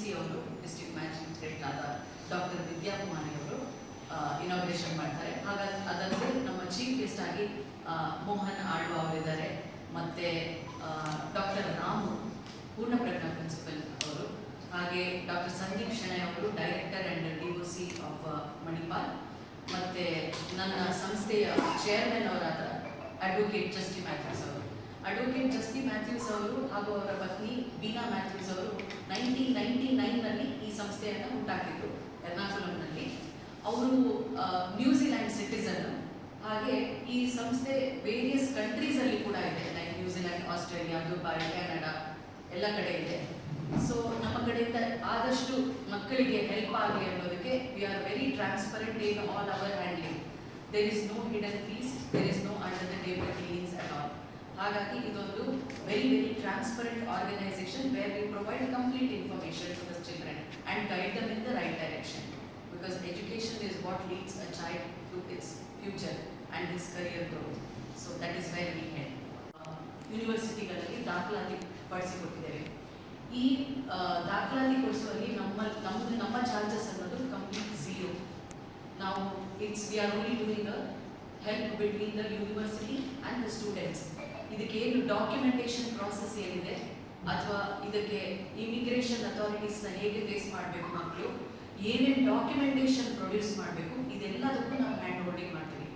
C ಅವರು district magistrate ಆದ doctor Vidyakumari ಅವರು ಇನಾಗ್ರೇಷನ್ ಮಾಡ್ತಾರೆ. ಹಾಗಾಗಿ ಅದಲ್ಲದೆ ನಮ್ಮ ಚೀಫ್ ಗೆಸ್ಟ್ ಆಗಿ ಮೋಹನ್ ಆಳ್ವ ಅವರಿದ್ದಾರೆ. ಮತ್ತೆ ಡಾಕ್ಟರ್ ರಾಮು ಪೂರ್ಣಪ್ರಜ್ಞ ಪ್ರಿನ್ಸಿಪಲ್ ಅವರು, ಹಾಗೆ ಡಾಕ್ಟರ್ ಸಂದೀಪ್ ಶೆಣೈ ಅವರು director and D O C of Manipal. ಮತ್ತೆ ನನ್ನ ಸಂಸ್ಥೆಯ ಚೇರ್ಮನ್ ಅವರಾದ ಅಡ್ವೊಕೇಟ್ ಜಸ್ಟಿ ಮ್ಯಾಥ್ಯೂಸ್ ಅವರು. ಅಡ್ವೊಕೇಟ್ ಜಸ್ಟಿ ಮ್ಯಾಥ್ಯೂಸ್ ಅವರು ಹಾಗೂ ಅವರ ಪತ್ನಿ ಬೀನಾ ಮ್ಯಾಥ್ಯೂಸ್ ಅವರು ನೈನ್ಟೀನ್ ನೈನ್ಟಿ ನೈನ್ನಲ್ಲಿ ಈ ಸಂಸ್ಥೆಯನ್ನು ಹುಟ್ಟಾಕಿದ್ರು ಎರ್ನಾಕುಲಂನಲ್ಲಿ. ಅವರು ನ್ಯೂಜಿಲ್ಯಾಂಡ್ ಸಿಟಿಸನ್ ಹಾಗೆ ಈ ಸಂಸ್ಥೆ ವೇರಿಯಸ್ ಕಂಟ್ರೀಸಲ್ಲಿ ಕೂಡ ಇದೆ. Like New Zealand Australia Dubai Canada ಎಲ್ಲ ಕಡೆ ಇದೆ. ಸೊ ನಮ್ಮ ಕಡೆಯಿಂದ ಆದಷ್ಟು ಮಕ್ಕಳಿಗೆ ಹೆಲ್ಪ್ ಆಗಲಿ ಅನ್ನೋದಕ್ಕೆ we are very transparent in all our handling there is no hidden fees there is no under the table dealings at all ಹಾಗಾಗಿ ಇದೊಂದು very very transparent organisation where we provide complete children and guide them in the right direction because education is what leads a child to its future and his career growth so that is very we had ಯೂನಿವರ್ಸಿಟಿಗಳಲ್ಲಿ ದಾಖಲಾತಿ ಪಡಿಸಿಕೊಟ್ಟಿದ್ದೇವೆ ಈ ಆ, ದಾಖಲಾತಿ ಕೊಡಿಸುವಲ್ಲಿ ನಮ್ಮ ನಮ್ಮದು ನಮ್ಮ charges ಅನ್ನೋದು complete zero ನಾವು it's we are only doing help between the university and the students ಇದಕ್ಕೆ ಏನು ಡಾಕ್ಯುಮೆಂಟೇಶನ್ ಪ್ರಾಸೆಸ್ ಏನಿದೆ ಅಥವಾ ಇದಕ್ಕೆ ಇಮಿಗ್ರೇಷನ್ ಅಥಾರಿಟೀಸ್ನ ಹೇಗೆ ಫೇಸ್ ಮಾಡಬೇಕು ಮಕ್ಕಳು ಏನೇನು ಡಾಕ್ಯುಮೆಂಟೇಷನ್ ಪ್ರೊಡ್ಯೂಸ್ ಮಾಡಬೇಕು? ಇದೆಲ್ಲದಕ್ಕೂ ನಾವು ಹ್ಯಾಂಡ್ ಹೋಲ್ಡಿಂಗ್ ಮಾಡ್ತೀವಿ.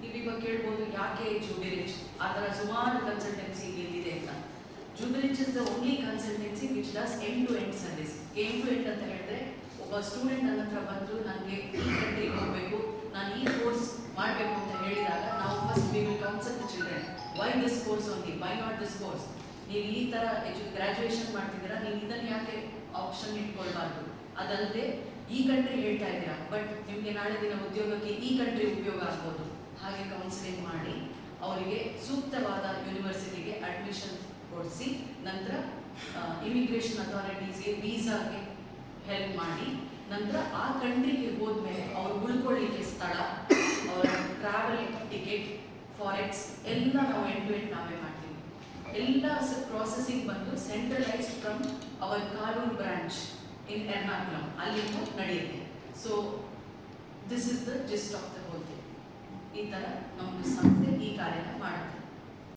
ನೀವು ಇವಾಗ ಕೇಳ್ಬೋದು, ಯಾಕೆ ಜೂಬಿರಿಚ್ ಆ ಥರ ಸುಮಾರು ಕನ್ಸಲ್ಟೆನ್ಸಿ ಎಲ್ಲಿದೆ ಅಂತ. ಜೂಬಿರಿಚ್ is the only consultancy which does end to end service end to end ಅಂತ ಹೇಳಿದ್ರೆ, ಒಬ್ಬ ಸ್ಟೂಡೆಂಟ್ ನನ್ನ ಹತ್ರ ಬಂದು ನನಗೆ ಈ ಕಂಟ್ರಿಗೆ ಹೋಗಬೇಕು ನಾನು ಈ ಕೋರ್ಸ್ ಮಾಡಬೇಕು ಅಂತ ಹೇಳಿದಾಗ ನಾವು first we will consult children why this course only why not this course ನೀವು ಈ ಥರ ಎಜು ಗ್ರ್ಯಾಜುಯೇಷನ್ ಮಾಡ್ತಿದ್ದೀರಾ, ನೀವು ಇದನ್ನು ಯಾಕೆ ಆಪ್ಷನ್ ಇಟ್ಕೊಳ್ಬಾರ್ದು? ಅದಲ್ಲದೆ ಈ ಕಂಟ್ರಿ ಹೇಳ್ತಾ ಇದ್ದೀರಾ ಬಟ್ ನಿಮಗೆ ನಾಳೆ ದಿನ ಉದ್ಯೋಗಕ್ಕೆ ಈ ಕಂಟ್ರಿ ಉಪಯೋಗ ಆಗ್ಬೋದು. ಹಾಗೆ ಕೌನ್ಸಿಲಿಂಗ್ ಮಾಡಿ, ಅವರಿಗೆ ಸೂಕ್ತವಾದ ಯೂನಿವರ್ಸಿಟಿಗೆ ಅಡ್ಮಿಷನ್ ಕೊಡಿಸಿ, ನಂತರ ಇಮಿಗ್ರೇಷನ್ ಅಥಾರಿಟೀಸ್ಗೆ ವೀಸಾಗೆ ಹೆಲ್ಪ್ ಮಾಡಿ, ನಂತರ ಆ ಕಂಟ್ರಿಗೆ ಹೋದ್ಮೇಲೆ ಅವ್ರು ಉಳ್ಕೊಳ್ಳಿಕ್ಕೆ ಸ್ಥಳ, ಅವರ ಟ್ರಾವೆಲ್ ಟಿಕೆಟ್ ಫಾರೆಕ್ಸ್ ಎಲ್ಲ ನಾವು ಎಂಟು ಎಂಟು ನಾವೇ ಮಾಡ್ತೀವಿ ಎಲ್ಲ ಪ್ರಾಸೆಸಿಂಗ್ ಬಂದು centralised from our Karur branch in Ernakulam ಅಲ್ಲಿಂದ ನಡೆಯುತ್ತೆ. So this is the gist of the whole thing ಈ ಥರ ನಮ್ಮ ಸಂಸ್ಥೆ ಈ ಕಾರ್ಯನ ಮಾಡುತ್ತೆ.